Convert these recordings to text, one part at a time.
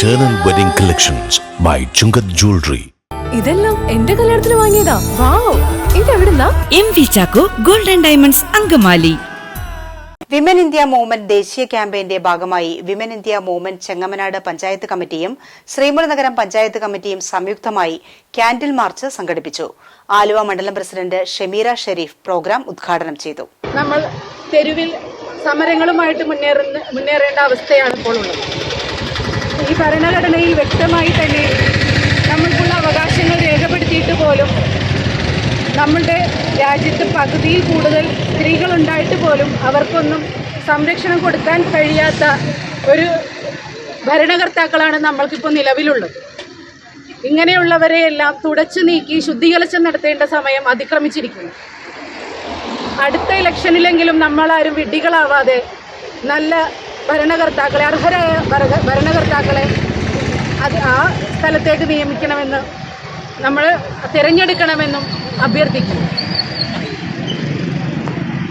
Eternal Wedding Collections by Chungath Jewelry. ഇതെല്ലാം എന്റെ കല്യാണത്തിന് വാങ്ങിയതാ. Wow ഇതെവിടുന്നാ? M V Chacko golden diamonds Angamaly. Women India movement ദേശീയ ക്യാമ്പയിന്റെ ഭാഗമായി women India movement Chengamanad panchayat കമ്മിറ്റിയും ശ്രീമുഖനഗരം പഞ്ചായത്ത് കമ്മിറ്റിയും സംയുക്തമായി ക്യാൻഡിൽ മാർച്ച് സംഘടിപ്പിച്ചു. ആലുവ മണ്ഡലം പ്രസിഡന്റ് ഷെമീര ഷെരീഫ് പ്രോഗ്രാം ഉദ്ഘാടനം ചെയ്തു. നമ്മൾ തെരുവിൽ സമരങ്ങളുമായിട്ട് മുന്നേറുന്ന മുന്നേറേണ്ട അവസ്ഥയാണ് ഇപ്പോൾ ഉള്ളത്. ഈ ഭരണഘടനയിൽ വ്യക്തമായി തന്നെ നമ്മൾക്കുള്ള അവകാശങ്ങൾ രേഖപ്പെടുത്തിയിട്ട് പോലും നമ്മളുടെ രാജ്യത്ത് പകുതിയിൽ കൂടുതൽ സ്ത്രീകളുണ്ടായിട്ട് പോലും അവർക്കൊന്നും സംരക്ഷണം കൊടുക്കാൻ കഴിയാത്ത ഒരു ഭരണകർത്താക്കളാണ് നമ്മൾക്കിപ്പോൾ നിലവിലുള്ളത്. ഇങ്ങനെയുള്ളവരെയെല്ലാം തുടച്ചു നീക്കി ശുദ്ധീകലശം നടത്തേണ്ട സമയം അതിക്രമിച്ചിരിക്കുന്നു. അടുത്ത ഇലക്ഷനിലെങ്കിലും നമ്മളാരും വിഡ്ഢികളാവാതെ നല്ല ഭരണകർത്താക്കളെ അർഹരായ ഭരണ- ഭരണകർത്താക്കളെ അത് ആ സ്ഥലത്തേക്ക് നിയമിക്കണമെന്ന് നമ്മൾ തിരഞ്ഞെടുക്കണമെന്നും അഭ്യർത്ഥിക്കുന്നു.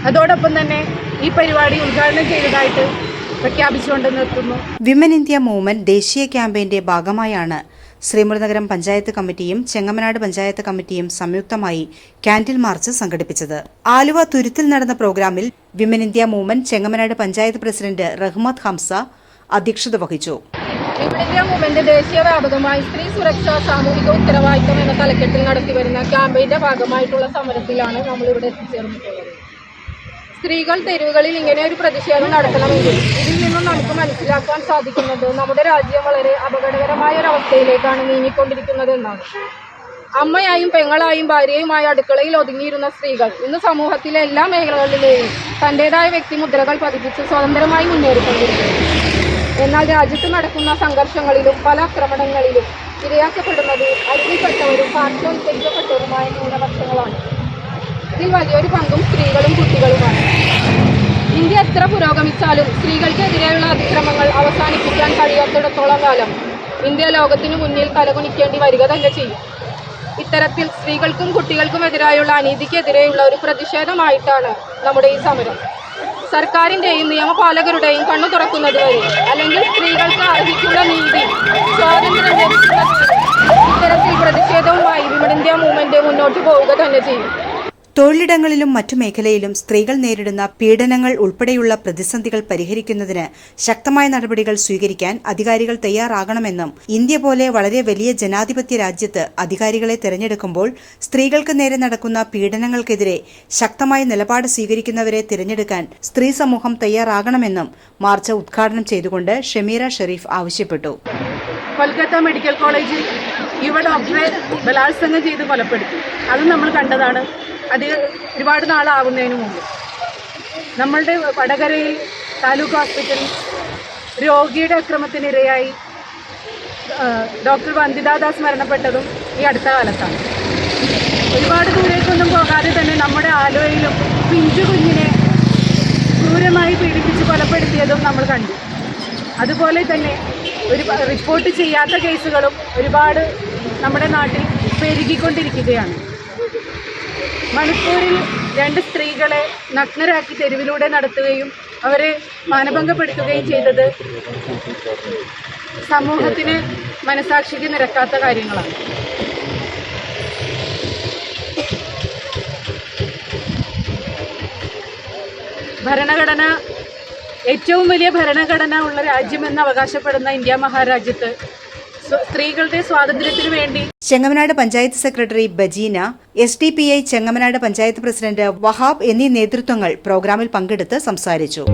അതോടൊപ്പം തന്നെ ഈ പരിപാടി ഉദ്ഘാടനം ചെയ്തതായിട്ട് പ്രഖ്യാപിച്ചുകൊണ്ട് നിർത്തുന്നു. വിമൻ ഇന്ത്യ മൂവ്മെന്റ് ദേശീയ ക്യാമ്പയിന്റെ ഭാഗമായാണ് ശ്രീമുഖനഗരം പഞ്ചായത്ത് കമ്മിറ്റിയും ചെങ്ങമനാട് പഞ്ചായത്ത് കമ്മിറ്റിയും സംയുക്തമായി കാൻഡിൽ മാർച്ച് സംഘടിപ്പിച്ചത്. ആലുവ തുരുത്തിൽ നടന്ന പ്രോഗ്രാമിൽ women India movement Chengamanad panchayat president Rahmath Hamsa അധ്യക്ഷത വഹിച്ചു. വിമൻഇന്ത്യ മൂവ്മെന്റ് ദേശീയ വ്യാപകമായി സ്ത്രീ സുരക്ഷ സാമൂഹിക ഉത്തരവാദിത്തം എന്ന തലക്കെട്ടിൽ നടത്തിവരുന്ന ക്യാമ്പയിന്റെ ഭാഗമായിട്ടുള്ള സമരത്തിലാണ് നമ്മൾ ഇവിടെ എത്തിച്ചേർന്നിട്ടുള്ളത്. സ്ത്രീകൾ തെരുവുകളിൽ ഇങ്ങനെ ഒരു പ്രതിഷേധം നടത്തണമെങ്കിൽ ഇതിൽ നിന്നും മനസ്സിലാക്കാൻ സാധിക്കുന്നത് നമ്മുടെ രാജ്യം വളരെ അപകടകരമായ ഒരവസ്ഥയിലേക്കാണ് നീങ്ങിക്കൊണ്ടിരിക്കുന്നത് എന്നാണ്. അമ്മയായും പെങ്ങളായും ഭാര്യയുമായ അടുക്കളയിൽ ഒതുങ്ങിയിരുന്ന സ്ത്രീകൾ ഇന്ന് സമൂഹത്തിലെ എല്ലാ മേഖലകളിലെയും തന്റെതായ വ്യക്തിമുദ്രകൾ പതിപ്പിച്ച് സ്വതന്ത്രമായി മുന്നേറിക്കൊണ്ടിരിക്കുന്നു. എന്നാൽ രാജ്യത്ത് നടക്കുന്ന സംഘർഷങ്ങളിലും പല ആക്രമണങ്ങളിലും ഇരയാക്കപ്പെടുന്നത് അരുതിപ്പെട്ടവരും പാർശ്വവൽക്കരിക്കപ്പെട്ടവരുമായ ന്യൂനപക്ഷങ്ങളാണ്. ഇതിൽ വലിയൊരു പങ്കും സ്ത്രീകളും കുട്ടികളുമാണ്. ഇന്ത്യ എത്ര പുരോഗമിച്ചാലും സ്ത്രീകൾക്കെതിരെയുള്ള അതിക്രമങ്ങൾ അവസാനിപ്പിക്കാൻ കഴിയാത്തിടത്തോളം കാലം ഇന്ത്യ ലോകത്തിനു മുന്നിൽ തലകുനിക്കേണ്ടി വരിക തന്നെ ചെയ്യും. ഇത്തരത്തിൽ സ്ത്രീകൾക്കും കുട്ടികൾക്കും എതിരായുള്ള അനീതിക്കെതിരെയുള്ള ഒരു പ്രതിഷേധമായിട്ടാണ് നമ്മുടെ ഈ സമരം. സർക്കാരിന്റെയും നിയമപാലകരുടെയും കണ്ണു തുറക്കുന്നത് വരെ അല്ലെങ്കിൽ സ്ത്രീകൾക്ക് അർഹിക്കുന്ന നീതി സ്വാതന്ത്ര്യം ലഭിക്കുന്ന ഇത്തരത്തിൽ പ്രതിഷേധവുമായി വിമൻ ഇന്ത്യ മൂവ്മെന്റ് മുന്നോട്ട് പോവുക തന്നെ ചെയ്യും. തൊഴിലിടങ്ങളിലും മറ്റു മേഖലയിലും സ്ത്രീകൾ നേരിടുന്ന പീഡനങ്ങൾ ഉൾപ്പെടെയുള്ള പ്രതിസന്ധികൾ പരിഹരിക്കുന്നതിന് ശക്തമായ നടപടികൾ സ്വീകരിക്കാൻ അധികാരികൾ തയ്യാറാകണമെന്നും ഇന്ത്യ പോലെ വളരെ വലിയ ജനാധിപത്യ രാജ്യത്ത് അധികാരികളെ തിരഞ്ഞെടുക്കുമ്പോൾ സ്ത്രീകൾക്ക് നേരെ നടക്കുന്ന പീഡനങ്ങൾക്കെതിരെ ശക്തമായ നിലപാട് സ്വീകരിക്കുന്നവരെ തിരഞ്ഞെടുക്കാൻ സ്ത്രീ സമൂഹം തയ്യാറാകണമെന്നും മാർച്ച് ഉദ്ഘാടനം ചെയ്തുകൊണ്ട് ഷമീറ ഷെരീഫ് ആവശ്യപ്പെട്ടു. കൊൽക്കത്ത മെഡിക്കൽ കോളേജിൽ യുവ ഡോക്ടറെ ബലാത്സംഗം ചെയ്ത് കൊലപ്പെടുത്തി. അത് നമ്മൾ കണ്ടതാണ്. അത് ഒരുപാട് നാളാവുന്നതിന് മുമ്പ്. നമ്മളുടെ വടകരയിൽ താലൂക്ക് ഹോസ്പിറ്റലിൽ രോഗിയുടെ അക്രമത്തിനിരയായി ഡോക്ടർ വന്ദിതാദാസ് മരണപ്പെട്ടതും ഈ അടുത്ത കാലത്താണ്. ഒരുപാട് ദൂരേക്കൊന്നും പോകാതെ തന്നെ നമ്മുടെ ആലുവയിലും പിഞ്ചു കുഞ്ഞിനെ ക്രൂരമായി പീഡിപ്പിച്ച് കൊലപ്പെടുത്തിയതും നമ്മൾ കണ്ടു. അതുപോലെ തന്നെ ഒരു റിപ്പോർട്ട് ചെയ്യാത്ത കേസുകളും ഒരുപാട് നമ്മുടെ നാട്ടിൽ പെരുകിക്കൊണ്ടിരിക്കുകയാണ്. മണിപ്പൂരിൽ രണ്ട് സ്ത്രീകളെ നഗ്നരാക്കി തെരുവിലൂടെ നടത്തുകയും അവരെ മാനഭംഗപ്പെടുത്തുകയും ചെയ്തത് സമൂഹത്തിന് മനസാക്ഷിക്ക് നിരക്കാത്ത കാര്യങ്ങളാണ്. ഭരണഘടന ഏറ്റവും വലിയ ഭരണഘടന ഉള്ള രാജ്യമെന്ന് അവകാശപ്പെടുന്ന ഇന്ത്യ മഹാരാജ്യത്ത് സ്ത്രീകളുടെ സ്വാതന്ത്ര്യത്തിനു വേണ്ടി Chengamanad panchayat secretary Bajeena S D P I Chengamanad panchayat president Wahab എന്നീ നേതൃത്വങ്ങൾ പ്രോഗ്രാമിൽ പങ്കെടുത്ത് സംസാരിച്ചു.